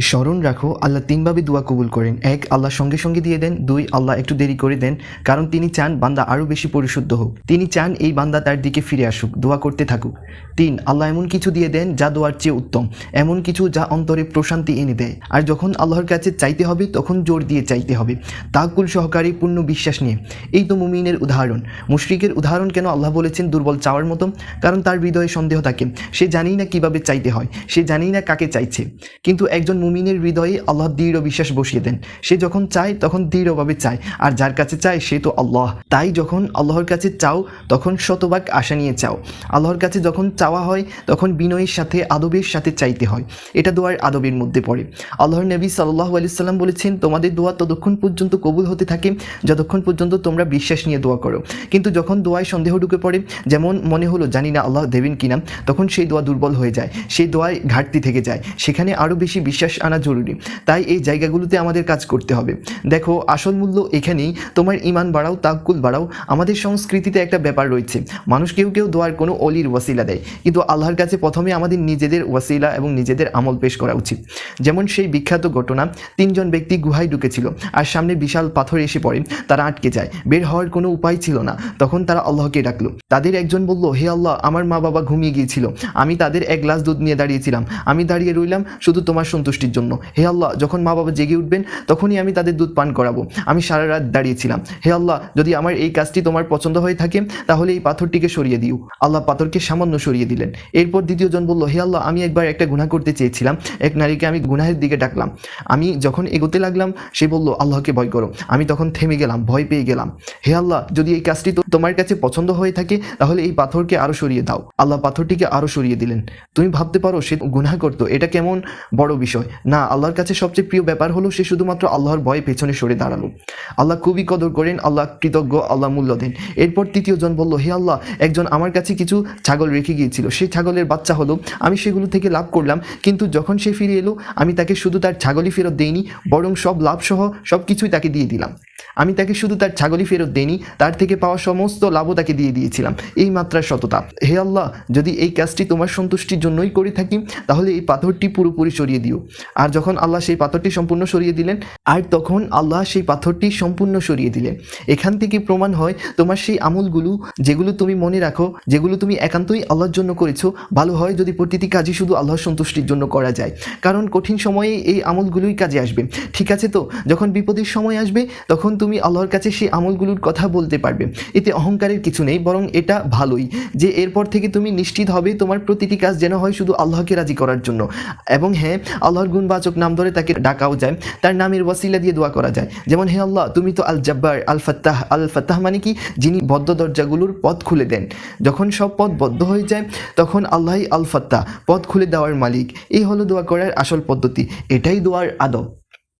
স্মরণ রাখো, আল্লাহ তিনভাবে দোয়া কবুল করেন। এক, আল্লাহ সঙ্গে সঙ্গে দিয়ে দেন। দুই, আল্লাহ একটু দেরি করে দেন, কারণ তিনি চান বান্দা আরও বেশি পরিশুদ্ধ হোক। তিনি চান এই বান্দা তার দিকে ফিরে আসুক, দোয়া করতে থাকুক। তিন, আল্লাহ এমন কিছু দিয়ে দেন যা দোয়ার চেয়ে উত্তম, এমন কিছু যা অন্তরে প্রশান্তি এনে দেয়। আর যখন আল্লাহর কাছে চাইতে হবে, তখন জোর দিয়ে চাইতে হবে। তাকুল সহকারী, পূর্ণ বিশ্বাস নিয়ে। এই তো মুমিনের উদাহরণ। মুশরিকের উদাহরণ কেন আল্লাহ বলেছেন দুর্বল চাওয়ার মতো? কারণ তার হৃদয়ে সন্দেহ থাকে। সে জানেই না কীভাবে চাইতে হয়, সে জানেই না কাকে চাইছে। কিন্তু একজন মুমিনের হৃদয়ে আল্লাহ দৃঢ় বিশ্বাস বসিয়ে দেন। সে যখন চায়, তখন দৃঢ়ভাবে চায়। আর যার কাছে চায়, সে তো আল্লাহ। তাই যখন আল্লাহর কাছে চাও, তখন শতভাগ আশা নিয়ে চাও। আল্লাহর কাছে যখন চাওয়া হয়, তখন বিনয়ের সাথে, আদবের সাথে চাইতে হয়। এটা দোয়ার আদবের মধ্যে পড়ে। আল্লাহর নবী সাল্লাহ আলিয়াল্লাম বলেছেন, তোমাদের দোয়া ততক্ষণ পর্যন্ত কবুল হতে থাকে, যতক্ষণ পর্যন্ত তোমরা বিশ্বাস নিয়ে দোয়া করো। কিন্তু যখন দোয়ায় সন্দেহ ঢুকে পড়ে, যেমন মনে হলো, জানি না আল্লাহ দেবেন কিনা, তখন সেই দোয়া দুর্বল হয়ে যায়। সেই দোয়ায় ঘাটতি থেকে যায়। সেখানে আরও বেশি বিশ্বাস আনা জরুরি। তাই এই জায়গাগুলোতে আমাদের কাজ করতে হবে। দেখো, আসল মূল্য এখানেই। তোমার ইমান বাড়াও তাকুল বাড়াও। আমাদের সংস্কৃতিতে একটা ব্যাপার রয়েছে। মানুষ কেউ কেউ দোয়ার কোনো অলির ওয়াসিলা দেয়। কিন্তু আল্লাহর কাছে প্রথমে আমাদের নিজেদের ওয়াসিলা এবং নিজেদের আমল পেশ করা উচিত। যেমন সেই বিখ্যাত ঘটনা, তিনজন ব্যক্তি গুহায় ঢুকেছিল আর সামনে বিশাল পাথর এসে পড়ে, তারা আটকে যায়। বের হওয়ার কোনো উপায় ছিল না। তখন তারা আল্লাহকে ডাকলো। তাদের একজন বলল, হে আল্লাহ, আমার মা বাবা ঘুমিয়ে গিয়েছিল। আমি তাদের এক গ্লাস দুধ নিয়ে দাঁড়িয়েছিলাম। আমি দাঁড়িয়ে রইলাম, শুধু তোমার সন্তুষ্টির জন্য। হে আল্লাহ, যখন মা বাবা জেগে উঠবেন, তখনই আমি তাদের দুধ পান করাবো। আমি সারা রাত দাঁড়িয়েছিলাম। হে আল্লাহ, যদি আমার এই কাজটি তোমার পছন্দ হয়ে থাকে, তাহলে এই পাথরটিকে সরিয়ে দিও। আল্লাহ পাথরকে সামান্য সরিয়ে দিলেন। এরপর দ্বিতীয় জন বলল, হে আল্লাহ, আমি একবার একটা গুনাহ করতে চেয়েছিলাম। এক নারীকে আমি গুনাহের দিকে ডাকলাম। আমি যখন এগোতে লাগলাম, সে বলল, আল্লাহকে ভয় করো। আমি তখন থেমে গেলাম, ভয় পেয়ে গেলাম। হে আল্লাহ, যদি এই কাজটি তোমার কাছে পছন্দ হয়ে থাকে, তাহলে এই পাথরকে আরও সরিয়ে দাও। আল্লাহ পাথরটিকে আরও সরিয়ে দিলেন। তুমি ভাবতে পারো, সে গুনাহ করতো। এটা কেমন বড় বিষয়। না, আল্লাহর কাছে সবচেয়ে প্রিয় ব্যাপার হলো সে শুধুমাত্র আল্লাহর ভয়ে পেছনে সরে দাঁড়াল। আল্লাহ খুবই কদর করেন, আল্লাহ কৃতজ্ঞ, আল্লাহ মূল্য দেন। এরপর তৃতীয় জন বলল, হে আল্লাহ, একজন আমার কাছে কিছু ছাগল রেখে গিয়েছিল। সেই ছাগলের বাচ্চা হলো, আমি সেগুলো থেকে লাভ করলাম, কিন্তু যখন সে ফিরে এলো, আমি তাকে শুধু তার ছাগলই ফেরত দেইনি, বরং সব লাভসহ সব কিছুই তাকে দিয়ে দিলাম। আমি তাকে শুধু তার ছাগলই ফেরত দেইনি, তার থেকে পাওয়া সমস্ত লাভও তাকে দিয়ে দিয়েছিলাম। এই মাত্রার সততা। হে আল্লাহ, যদি এই কাজটি তোমার সন্তুষ্টির জন্যই করে থাকি, তাহলে এই পাথরটি পুরোপুরি সরিয়ে দিও। আর যখন আল্লাহ সেই পাথরটি সম্পূর্ণ সরিয়ে দিলেন, আর তখন আল্লাহ সেই পাথরটি সম্পূর্ণ সরিয়ে দিলেন। এখান থেকে প্রমাণ হয়, তোমার সেই আমলগুলো, যেগুলো তুমি মনে রাখো, যেগুলো তুমি একান্তই আল্লাহর জন্য করেছ, ভালো হয় যদি প্রতিটি কাজই শুধু আল্লাহর সন্তুষ্টির জন্য করা যায়। কারণ কঠিন সময়ে এই আমলগুলোই কাজে আসবে। ঠিক আছে তো? যখন বিপদের সময় আসবে, তখন তুমি আল্লাহর কাছে সেই আমলগুলোর কথা বলতে পারবে। এতে অহংকারের কিছু নেই, বরং এটা ভালোই যে এরপর থেকে তুমি নিশ্চিত হবে তোমার প্রতিটি কাজ যেন হয় শুধু আল্লাহকে রাজি করার জন্য। এবং হ্যাঁ আল্লাহর গুণবাচক নাম ধরে তাকে ডাকাও যায়, তার নামের ওয়াসিলা দিয়ে দোয়া করা যায়। যেমন, হে আল্লাহ, তুমি তো আল জব্বার আল ফাত্তাহ আল ফাত্তাহ মানে কি? যিনি বদ্ধ দরজাগুলোর পথ খুলে দেন। যখন সব পথ বদ্ধ হয়ে যায়, তখন আল্লাহই আল ফাত্তাহ পথ খুলে দেওয়ার মালিক। এই হলো দোয়া করার আসল পদ্ধতি। এটাই দোয়ার আদব।